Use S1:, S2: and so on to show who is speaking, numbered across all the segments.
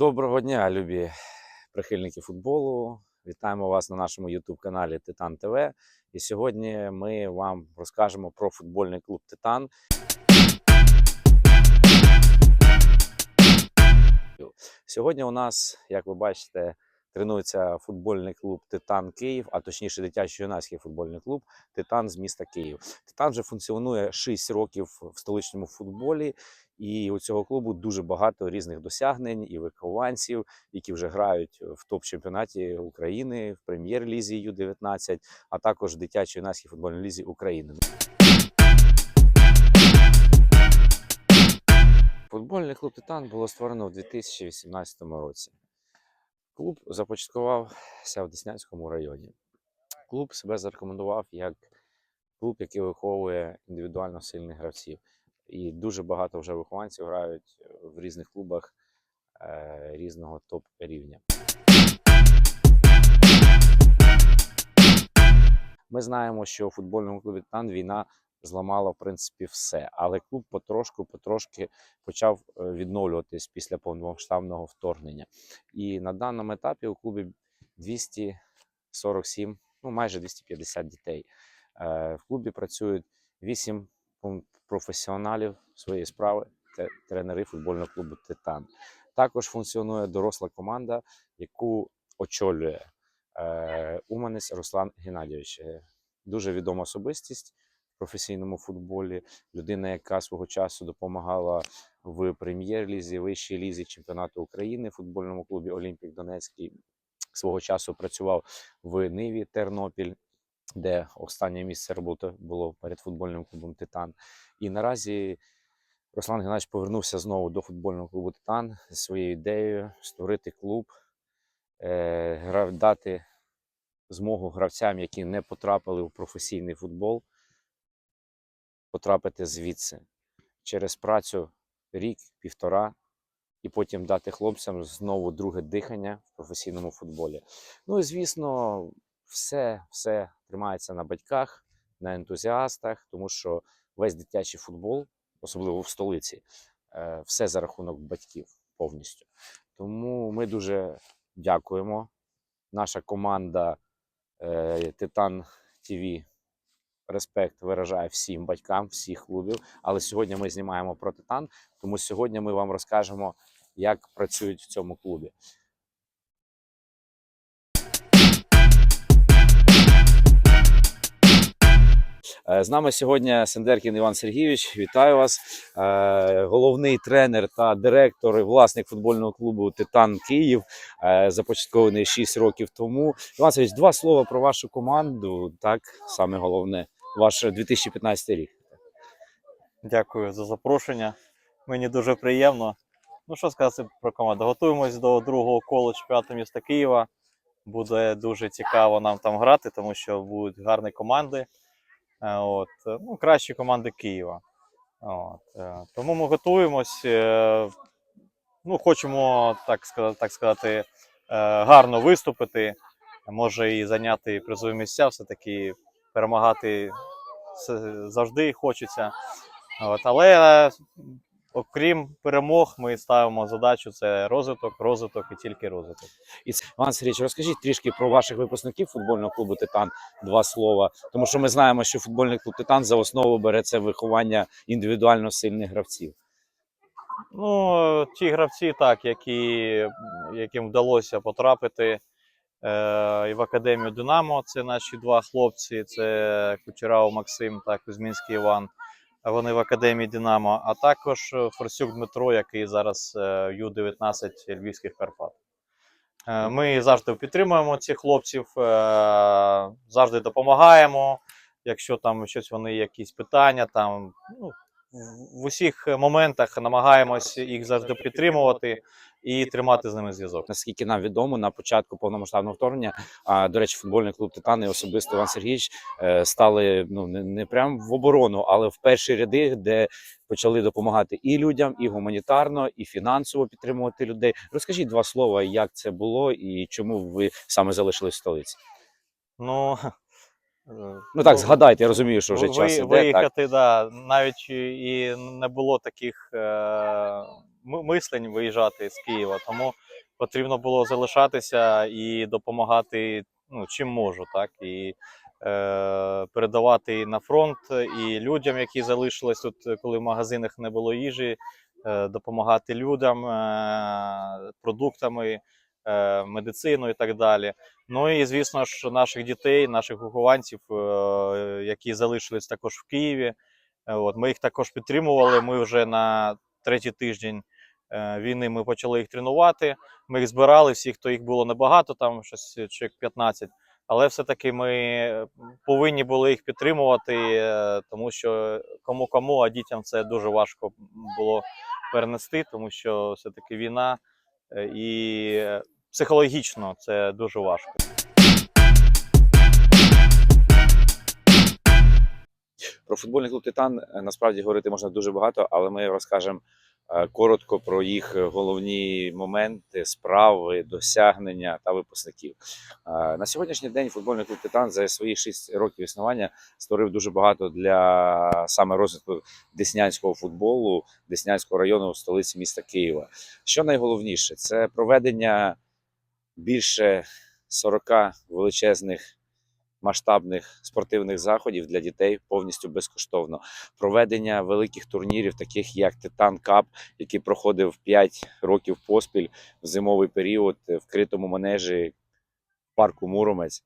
S1: Доброго дня, любі прихильники футболу. Вітаємо вас на нашому youtube каналі Титан ТВ. І сьогодні ми вам розкажемо про футбольний клуб Титан. Сьогодні у нас, як ви бачите, тренується футбольний клуб Титан Київ, а точніше дитячо-юнацький футбольний клуб Титан з міста Київ. Титан вже функціонує 6 років в столичному футболі, і у цього клубу дуже багато різних досягнень і вихованців, які вже грають в топ-чемпіонаті України, в прем'єр-лізі Ю-19, а також в дитячо-юнацькій футбольній лізі України. Футбольний клуб Титан було створено в 2018 році. Клуб започаткувався в Деснянському районі. Клуб себе зарекомендував як клуб, який виховує індивідуально сильних гравців. І дуже багато вже вихованців грають в різних клубах е, різного топ-рівня. Ми знаємо, що у футбольному клубі Титан війна зламала в принципі все, але клуб потрошку, потрошки почав е, відновлюватись після повномасштабного вторгнення. І на даному етапі у клубі 247, ну майже 250 дітей. Е, В клубі працюють 8 пом- професіоналів своєї справи, тренери футбольного клубу Титан. Також функціонує доросла команда, яку очолює е, Уманець Руслан Геннадійович. Е, Дуже відома особистість в професійному футболі. Людина, яка свого часу допомагала в прем'єр-лізі, вищій лізі чемпіонату України в футбольному клубі Олімпік Донецький. Свого часу працював в Ниві Тернопіль, де останнє місце роботи було перед футбольним клубом Титан. І наразі Руслан Геннадійович повернувся знову до футбольного клубу Титан зі своєю ідеєю створити клуб, е, дати змогу гравцям, які не потрапили в професійний футбол, потрапити звідси через працю рік, півтора, і потім дати хлопцям знову друге дихання в професійному футболі. Ну і звісно, все, все тримається на батьках, на ентузіастах, тому що весь дитячий футбол, особливо в столиці, е, все за рахунок батьків повністю. Тому ми дуже дякуємо. Наша команда е, Титан ТВ респект виражає всім батькам, всіх клубів. Але сьогодні ми знімаємо про Титан, тому сьогодні ми вам розкажемо, як працюють в цьому клубі. З нами сьогодні Сендеркін Іван Сергійович. Вітаю вас. Е, Головний тренер та директор і власник футбольного клубу Титан Київ, е, започаткований 6 років тому. Іван Сергійович, два слова про вашу команду. Так, саме головне, ваш 2015 рік.
S2: Дякую за запрошення. Мені дуже приємно. Ну що сказати про команду? Готуємось до другого колу чемпіонату міста Києва. Буде дуже цікаво нам там грати, тому що будуть гарні команди. Е, От, е, ну, кращі команди Києва. От, е, тому ми готуємось. Ну, хочемо, так сказати, так сказати, гарно виступити. Може і зайняти призові місця, все-таки перемагати завжди хочеться. От, але окрім перемог, ми ставимо задачу це розвиток, розвиток і тільки розвиток.
S1: І Іван Сергійович, розкажіть трішки про ваших випускників футбольного клубу Титан. Два слова. Тому що ми знаємо, що футбольний клуб Титан за основу бере це виховання індивідуально сильних гравців.
S2: Ну, ті гравці, так, які, яким вдалося потрапити е, і в академію Динамо, це наші два хлопці: це Кучерав Максим та Кузьмінський Іван. Вони в академії Динамо, а також е, Форсюк Дмитро, який зараз е, Ю-19 Львівських Карпат. Е, Ми завжди підтримуємо цих хлопців, завжди допомагаємо. Якщо там щось вони якісь питання, там ну, в усіх моментах намагаємось їх завжди підтримувати і тримати з ними зв'язок.
S1: Наскільки нам відомо, на початку повномасштабного вторгнення, а до речі, футбольний клуб Титан і особисто Іван Сергійович е, стали ну не, не прям в оборону, але в перші ряди, де почали допомагати і людям, і гуманітарно, і фінансово підтримувати людей. Розкажіть два слова, як це було і чому ви саме залишились в столиці.
S2: Ну, е,
S1: Ну так, згадайте, я розумію, що вже
S2: ви-
S1: час іде. Так.
S2: виїхати, да, навіть і не було таких е, мислень виїжджати з Києва. Тому потрібно було залишатися і допомагати ну, чим можу, так і е, передавати на фронт і людям, які залишились тут, коли в магазинах не було їжі, е, допомагати людям е, продуктами, е, медициною і так далі. Ну і звісно ж, наших дітей, наших вихованців, е, які залишились також в Києві. От, ми їх також підтримували. Ми вже на третій тиждень е, війни ми почали їх тренувати. Ми їх збирали, всіх, хто їх було небагато, там щось чоловік 15. Але все-таки ми повинні були їх підтримувати, е, тому що кому кому, а дітям це дуже важко було перенести, тому що все-таки війна е, і психологічно це дуже важко.
S3: Про футбольний клуб Титан е, насправді говорити можна дуже багато, але ми розкажемо е, коротко про їх головні моменти, справи, досягнення та випускників. Е, На сьогоднішній день футбольний клуб Титан за свої 6 років існування створив дуже багато для саме розвитку деснянського футболу, Деснянського району в столиці міста Києва. Що найголовніше, це проведення більше 40 величезних масштабних спортивних заходів для дітей повністю безкоштовно. Проведення великих турнірів, таких як Титан Кап, який проходив 5 років поспіль в зимовий період в вкритому манежі парку Муромець,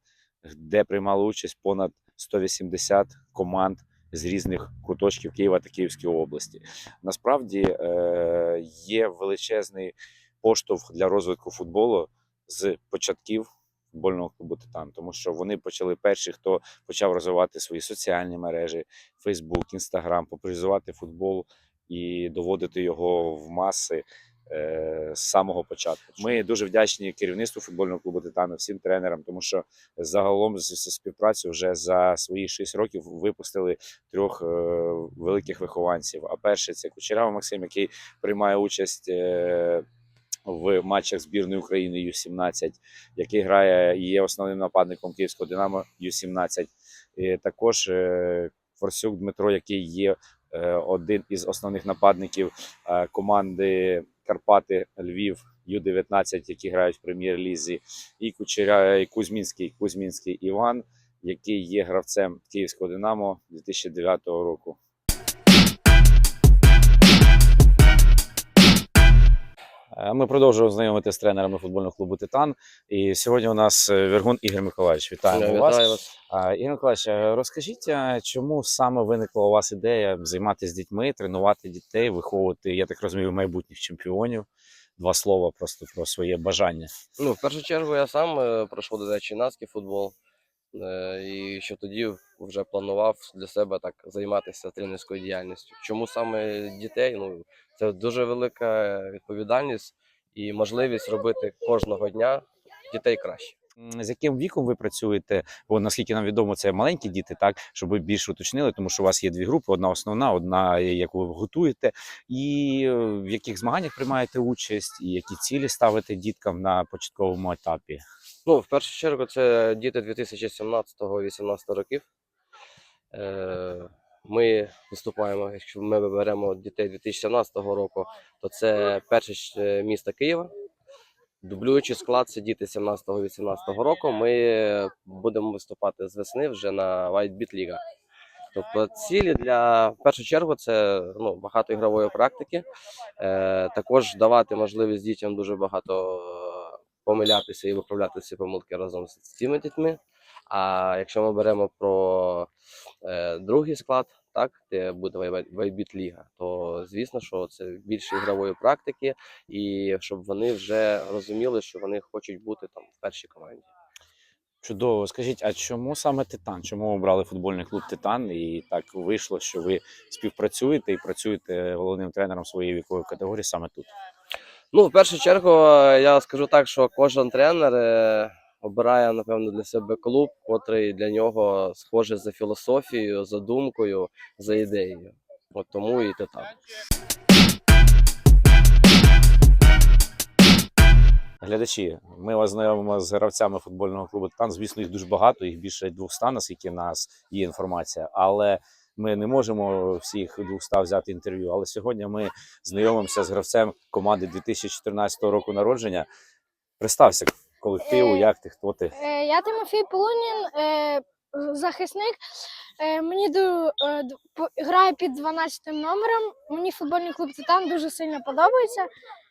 S3: де приймали участь понад 180 команд з різних куточків Києва та Київської області. Насправді е, є величезний поштовх для розвитку футболу з початків футбольного клубу Титан, тому що вони почали перші, хто почав розвивати свої соціальні мережі, Фейсбук, Інстаграм, популяризувати футбол і доводити його в маси. е, З самого початку ми дуже вдячні керівництву футбольного клубу Титану, всім тренерам, тому що загалом з з співпрацю вже за свої 6 років випустили трьох е, великих вихованців. А перший це Кучерава Максим, який приймає участь е, в матчах збірної України Ю-17, який грає і є основним нападником Київського Динамо Ю-17. І також е, Форсюк Дмитро, який є е, один із основних нападників е, команди Карпати Львів Ю-19, які грають в прем'єр-лізі, і Кучеря і Кузьмінський, Кузьмінський Іван, який є гравцем Київського Динамо 2009 року. Ми продовжуємо знайомити з тренерами футбольного клубу Титан. І сьогодні у нас е, Вергун Ігор Миколаївич. Вітаємо.
S4: Вітаю вас.
S3: А, Ігор Миколаївич, е, розкажіть, чому саме виникла у вас ідея займатися дітьми, тренувати дітей, виховувати, я так розумію, майбутніх чемпіонів? Два слова просто про своє бажання.
S4: Ну, в першу чергу я сам е, пройшов дитячий юнацький футбол. е, І що тоді вже планував для себе так займатися тренерською діяльністю. Чому саме дітей? Ну, це дуже велика відповідальність і можливість робити кожного дня дітей краще.
S3: З яким віком ви працюєте? Бо наскільки нам відомо, це маленькі діти, так щоб ви більше уточнили, тому що у вас є дві групи: одна основна, одна, яку ви готуєте. І е, в яких змаганнях приймаєте участь, і які цілі ставите діткам на початковому етапі?
S4: Ну, в першу чергу, це діти 2017-18 років. Е, Ми виступаємо, якщо ми беремо дітей 2017 року, то це перше е, місто Києва. Дублюючий склад це діти 17-18 року. Ми будемо виступати з весни вже на White Beat Liga. Тобто цілі для в першу чергу це ну, багато ігрової практики. Е, також давати можливість дітям дуже багато е, помилятися і виправляти ці помилки разом з цими дітьми. А якщо ми беремо про другий склад, так, де буде Вайбіт Ліга, то звісно, що це більше ігрової практики, і щоб вони вже розуміли, що вони хочуть бути там в першій команді.
S3: Чудово. Скажіть, а чому саме Титан? Чому обрали футбольний клуб Титан? І так вийшло, що ви співпрацюєте і працюєте головним тренером своєї вікової категорії саме тут?
S4: Ну, в першу чергу, я скажу так, що кожен тренер е, обирає, напевно, для себе клуб, котрий для нього схожий за філософією, за думкою, за ідеєю. От тому і титан.
S3: Глядачі, ми вас знайомимо з гравцями футбольного клубу Титан. Звісно, їх дуже багато, їх більше 200, наскільки в нас є інформація. Але ми не можемо всіх 200 взяти інтерв'ю. Але сьогодні ми знайомимося з гравцем команди 2014 року народження.
S1: Представся колективу,
S5: Е,
S1: як ти, хто ти.
S5: Е, Я Тимофій Полунін, е, захисник. Е, Мені е, по- граю під 12 номером. Мені футбольний клуб Титан дуже сильно подобається.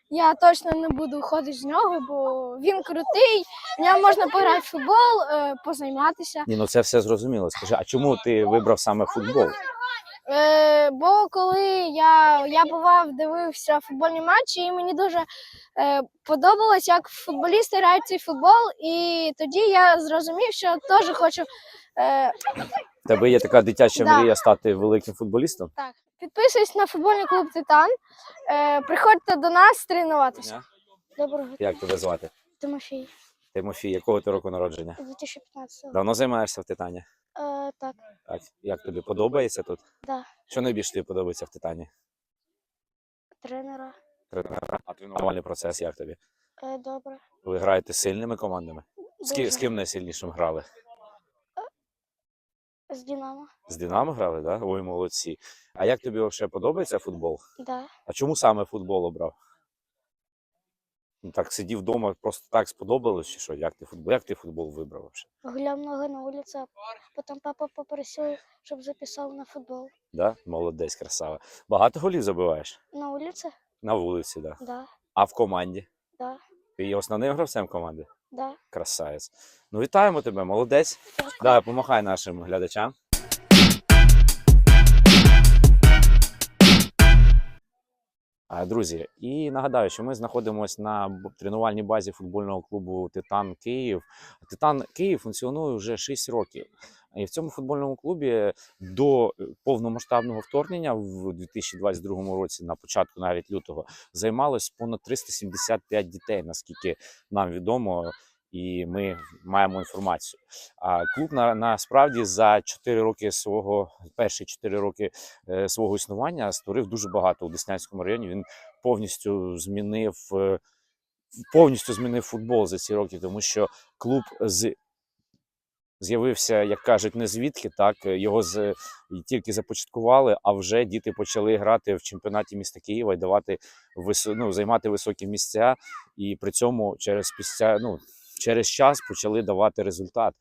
S5: Я точно не буду уходити з нього, бо він крутий. В ньому можна пограти в футбол, е, позайматися.
S1: Ні, ну це все зрозуміло. Скажи, а чому ти вибрав саме футбол?
S5: Е, бо коли я, я бував, дивився футбольні матчі, і мені дуже е, подобалось, як футболісти грають цей футбол. І тоді я зрозумів, що теж хочу. Е,
S1: Тебе є така дитяча
S5: Да.
S1: мрія стати великим футболістом?
S5: так, підписуйтесь на футбольний клуб Титан. Е, приходьте до нас тренуватися. Доброго дня,
S1: Як тебе звати?
S5: Тимофій,
S1: Тимофій, якого ти року народження?
S5: 2015
S1: Давно займаєшся в Титані?
S5: Е, так,
S1: Так. Як тобі подобається тут?
S5: Да.
S1: Що найбільше тобі подобається в Титані?
S5: тренера.
S1: Тренера. А тренувальний процес як тобі?
S5: Е, добре.
S1: Ви граєте з сильними командами? З, ки- з
S5: Дуже.
S1: ким найсильнішим грали?
S5: З Динамо.
S1: З Динамо грали, так? Да? Ой, молодці. А як тобі взагалі подобається футбол?
S5: Да.
S1: А чому саме футбол обрав? Ну, Так сидів вдома, просто так сподобалось, чи що? Як ти футбол, як ти футбол вибрав
S5: много на улице, а потом папа попросил, чтобы записал на футбол.
S1: Да? Молодець, красава. Багато голів забиваєш?
S5: На улице?
S1: На вулиці, так. Да.
S5: Да,
S1: А в команді?
S5: да,
S1: Ти є основним гравцем команди?
S5: да.
S1: Красавець. Ну, вітаємо тебе, молодець.
S5: Дякую.
S1: Давай, помахай нашим глядачам. Друзі, і нагадаю, що ми знаходимося на тренувальній базі футбольного клубу Титан Київ. Титан Київ функціонує вже 6 років. І в цьому футбольному клубі до е, повномасштабного вторгнення в 2022 році, на початку навіть лютого, займалось понад 375 дітей, наскільки нам відомо, і ми маємо інформацію. А клуб на, насправді за 4 роки свого перші 4 роки е, свого існування створив дуже багато у Деснянському районі. Він повністю змінив е, повністю змінив футбол за ці роки, тому що клуб з з'явився, як кажуть, не звідки, так його з тільки започаткували, а вже діти почали грати в чемпіонаті міста Києва і давати висо, ну, займати високі місця, і при цьому через після, ну, через час почали давати результат.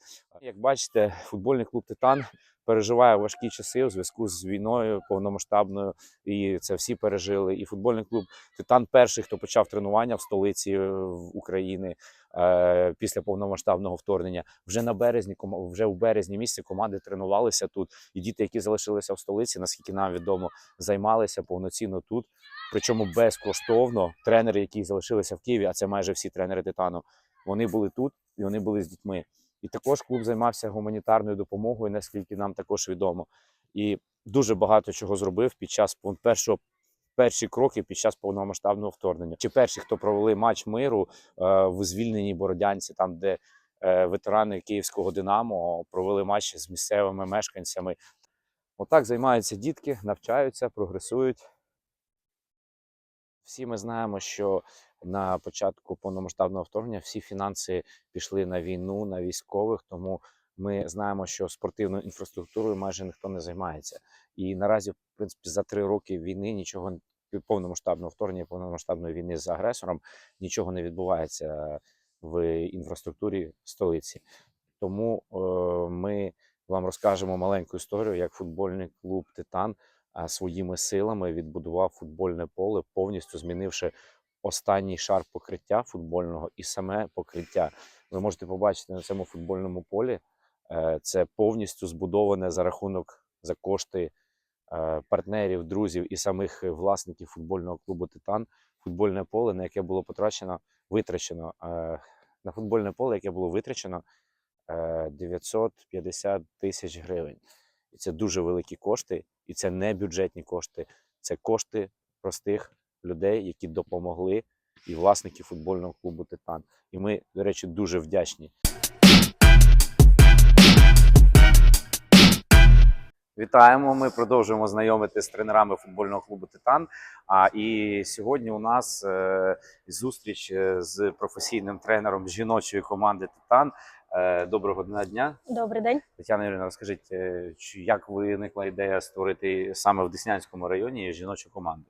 S1: Як бачите, футбольний клуб Титан переживає важкі часи у зв'язку з війною повномасштабною, і це всі пережили. І футбольний клуб Титан перший, хто почав тренування в столиці е, України е, після повномасштабного вторгнення. Вже на березні, вже у березні місяці команди тренувалися тут. І діти, які залишилися в столиці, наскільки нам відомо, займалися повноцінно тут. Причому безкоштовно. Тренери, які залишилися в Києві, а це майже всі тренери Титану, вони були тут і вони були з дітьми. І також клуб займався гуманітарною допомогою, наскільки нам також відомо. І дуже багато чого зробив під час першого. Перші кроки під час повномасштабного вторгнення. Чи перші, хто провели матч миру е, в звільненій Бородянці, там де е, ветерани київського Динамо провели матч з місцевими мешканцями. Отак займаються дітки, навчаються, прогресують. Всі ми знаємо, що на початку повномасштабного вторгнення всі фінанси пішли на війну, на військових, тому ми знаємо, що спортивною інфраструктурою майже ніхто не займається. І наразі, в принципі, за три роки війни нічого повномасштабного вторгнення, повномасштабної війни з агресором нічого не відбувається в інфраструктурі столиці. Тому е, ми вам розкажемо маленьку історію, як футбольний клуб Титан своїми силами відбудував футбольне поле, повністю змінивши останній шар покриття футбольного і саме покриття. Ви можете побачити на цьому футбольному полі. е, Це повністю збудоване за рахунок за кошти е, партнерів, друзів і самих власників футбольного клубу Титан. Футбольне поле, на яке було потрачено, витрачено е, на футбольне поле, яке було витрачено е, 950 тисяч гривень. І це дуже великі кошти, і це не бюджетні кошти, це кошти простих людей, які допомогли, і власники футбольного клубу Титан. І ми, до речі, дуже вдячні. Вітаємо! Ми продовжуємо знайомити з тренерами футбольного клубу Титан. А і сьогодні у нас е, зустріч е, з професійним тренером жіночої команди Титан. Е, доброго дня.
S5: Добрий день.
S1: Тетяна Юрійовна, розкажіть, е, як виникла ідея створити саме в Деснянському районі жіночу команду?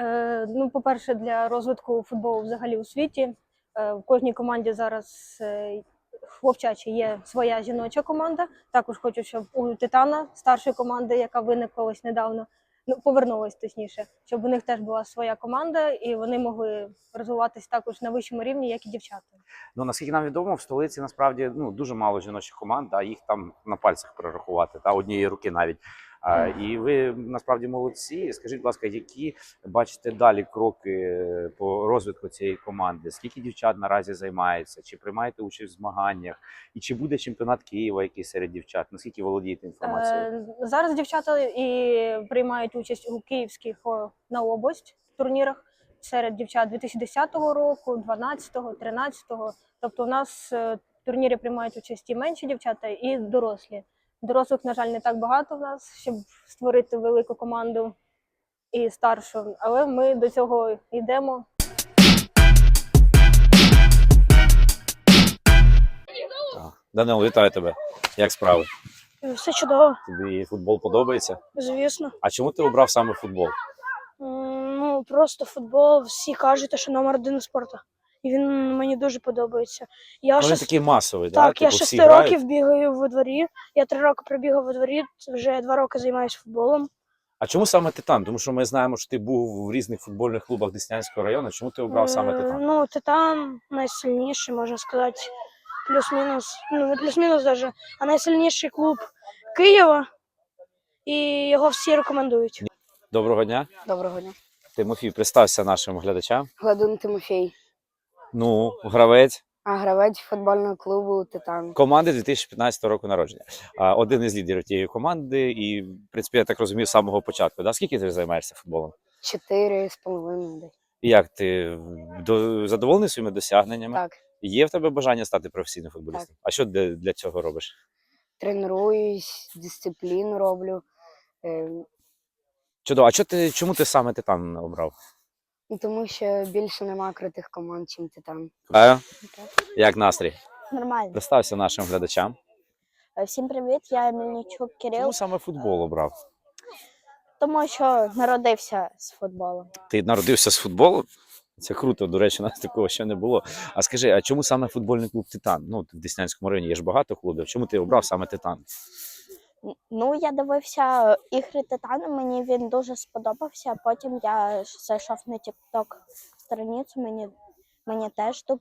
S6: Е, ну, по-перше, для розвитку футболу взагалі у світі Е, В кожній команді зараз е, хлопчачі є своя жіноча команда. Також хочу, щоб у Титана, старшої команди, яка виникла ось недавно, ну повернулись точніше, щоб у них теж була своя команда, і вони могли розвиватись також на вищому рівні, як і дівчата.
S3: Ну наскільки нам відомо, в столиці насправді ну дуже мало жіночих команд, а їх там на пальцях перерахувати, та однієї руки навіть. І ви насправді молодці. Скажіть, будь ласка, які бачите далі кроки е, по розвитку цієї команди? Скільки дівчат наразі займається? Чи приймаєте участь в змаганнях? І чи буде чемпіонат Києва, який серед дівчат? Наскільки володієте інформацією?
S6: Е, Зараз дівчата і приймають участь у київських на область турнірах серед дівчат 2010 року, 12-го, 13-го. Тобто у нас е, в турнірі приймають участь і менші дівчата, і дорослі. Дорослих, на жаль, не так багато в нас, щоб створити велику команду і старшу, але ми до цього йдемо.
S3: Данило, вітаю тебе. Як справи?
S7: Все чудово,
S3: Тобі футбол подобається?
S7: звісно.
S3: А чому ти обрав саме футбол?
S7: Ну, просто футбол, всі кажуть, що номер один спорту. І він мені дуже подобається. Я
S3: він
S7: шест...
S3: такий масовий,
S7: Так,
S3: да?
S7: я
S3: Типу,
S7: шести
S3: грають.
S7: років бігаю во дворі. Я три роки пробігав во дворі, вже два роки займаюся футболом.
S3: А чому саме Титан? Тому що ми знаємо, що ти був в різних футбольних клубах Деснянського району. Чому ти обрав саме
S7: Е,
S3: Титан?
S7: Ну, Титан найсильніший, можна сказати, плюс-мінус. Ну, не плюс-мінус даже, а найсильніший клуб Києва. І його всі рекомендують.
S3: Доброго дня.
S8: Доброго дня.
S3: Тимофій, представся нашим глядачам.
S8: Гладун Тимофій,
S3: Ну, гравець
S8: а гравець футбольного клубу Титан.
S3: команди 2015 року народження. Один із лідерів тієї команди, і, в принципі, я так розумію, з самого початку. Да? Скільки ти займаєшся футболом?
S8: Чотири з половиною десь.
S3: І як ти до, задоволений своїми досягненнями?
S8: Так,
S3: Є в тебе бажання стати професійним футболістом? А що для, для цього робиш?
S8: тренуюсь, дисципліну роблю. Е,
S3: Чудово, а чо ти, чому ти саме Титан обрав?
S8: І тому що більше нема крутих команд, чим Титан.
S3: А? Як настрій?
S1: Нормально.
S3: Представся нашим глядачам.
S1: Е, Всім привіт, я Мельничук Кирил,
S3: Чому саме футбол обрав?
S1: тому що народився з футболу.
S3: Ти народився з футболу? Це круто, до речі, у нас такого ще не було. А скажи, а чому саме футбольний клуб Титан? Ну, в Деснянському районі є ж багато клубів. Чому ти обрав саме Титан?
S1: Ну, я дивився ігри Титану, мені він дуже сподобався. Потім я зайшов на TikTok страницю, мені, мені теж тут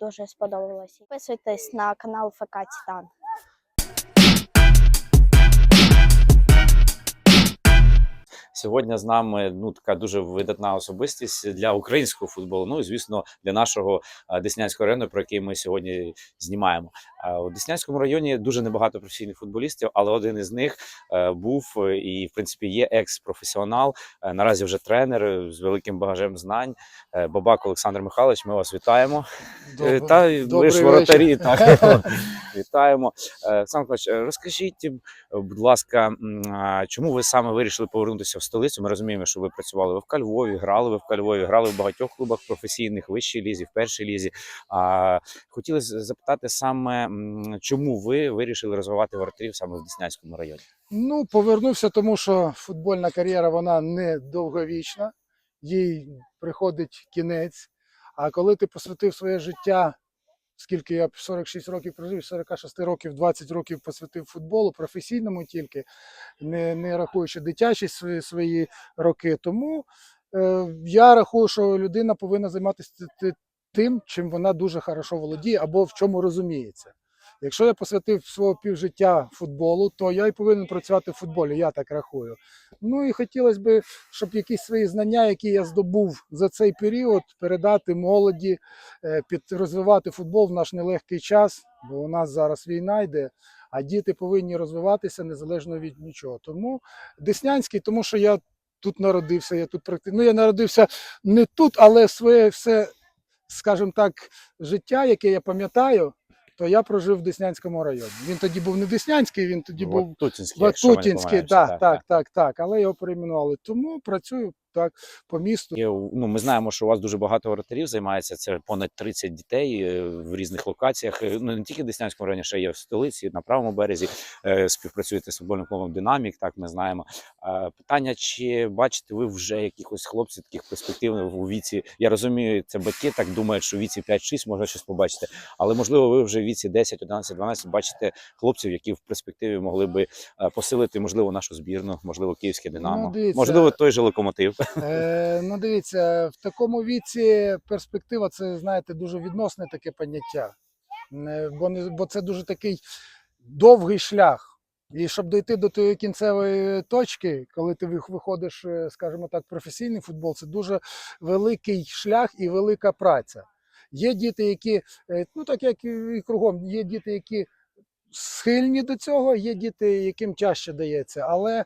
S1: дуже сподобалося. Підписуйтесь на канал ФК Титан.
S3: Сьогодні з нами ну така дуже видатна особистість для українського футболу. Ну і звісно, для нашого Деснянського району, про який ми сьогодні знімаємо. У Деснянському районі дуже небагато професійних футболістів, але один із них е, був і, в принципі, є екс-професіонал. е, Наразі вже тренер е, з великим багажем знань. Бабак Олександр Михайлович. Ми вас вітаємо. Е, Та
S9: добрий
S3: ж воротарі, так вітаємо. Олександр Михайлович, розкажіть, будь ласка, чому ви саме вирішили повернутися в столицю? Ми розуміємо, що ви працювали ви в Кальвові, грали ви в Кальвові, грали в багатьох клубах професійних, вищій лізі, в першій лізі. А хотілося запитати саме, чому ви вирішили розвивати воротарів саме в Деснянському районі?
S9: Ну, повернувся, тому що футбольна кар'єра вона не довговічна, їй приходить кінець. А коли ти посвятив своє життя, скільки я 46 років прожив, 46 років, 20 років посвятив футболу, професійному тільки, не, не рахуючи дитячі свої, свої роки. Тому е, я рахую, що людина повинна займатися тим, чим вона дуже хорошо володіє або в чому розуміється. Якщо я посвятив свого півжиття футболу, то я й повинен працювати в футболі, я так рахую. Ну і хотілося б, щоб якісь свої знання, які я здобув за цей період, передати молоді, е, під розвивати футбол в наш нелегкий час, бо у нас зараз війна йде, а діти повинні розвиватися незалежно від нічого. Тому Деснянський, тому що я тут народився, я тут практично. Ну, я народився не тут, але своє все, скажімо так, життя, яке я пам'ятаю то я прожив в Деснянському районі. Він тоді був не Деснянський, він тоді був
S3: Ватутінський,
S9: Ватутінський, так, так, так, так. Але його перейменували. Тому працюю так по місту.
S1: Є, ну, ми знаємо, що у вас дуже багато воротарів займається. Це понад 30 дітей е, в різних локаціях. Е, Ну не тільки в Деснянському районі, ще є в столиці, на правому березі. Е, Співпрацюєте з футбольним клубом Динамік. Так ми знаємо. Питання: чи бачите ви вже якихось хлопців таких перспективних у віці? Я розумію, це батьки так думають, що в віці 5-6 можна щось побачити, але можливо, ви вже в віці 10, 11, 12 бачите хлопців, які в перспективі могли би посилити, можливо, нашу збірну, можливо, київське Динамо,
S9: дивіться,
S1: можливо, той же локомотив.
S9: Е, ну, дивіться, в такому віці перспектива це, знаєте, дуже відносне таке поняття. Е, Бо, не, бо це дуже такий довгий шлях. І щоб дойти до тієї кінцевої точки, коли ти виходиш, е, скажімо так, професійний футбол, це дуже великий шлях і велика праця. Є діти, які, ну так як і кругом, є діти, які схильні до цього, є діти, яким тяжче дається, але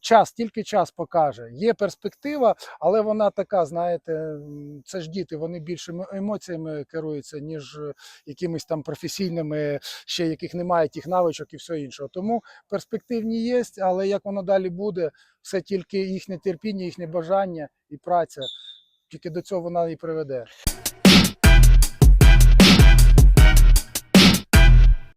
S9: час, тільки час покаже. Є перспектива, але вона така, знаєте, це ж діти, вони більше емоціями керуються, ніж якимись там професійними, ще яких немає тих навичок і все іншого. Тому перспективні є, але як воно далі буде, все тільки їхнє терпіння, їхнє бажання і праця. Тільки до цього вона і приведе.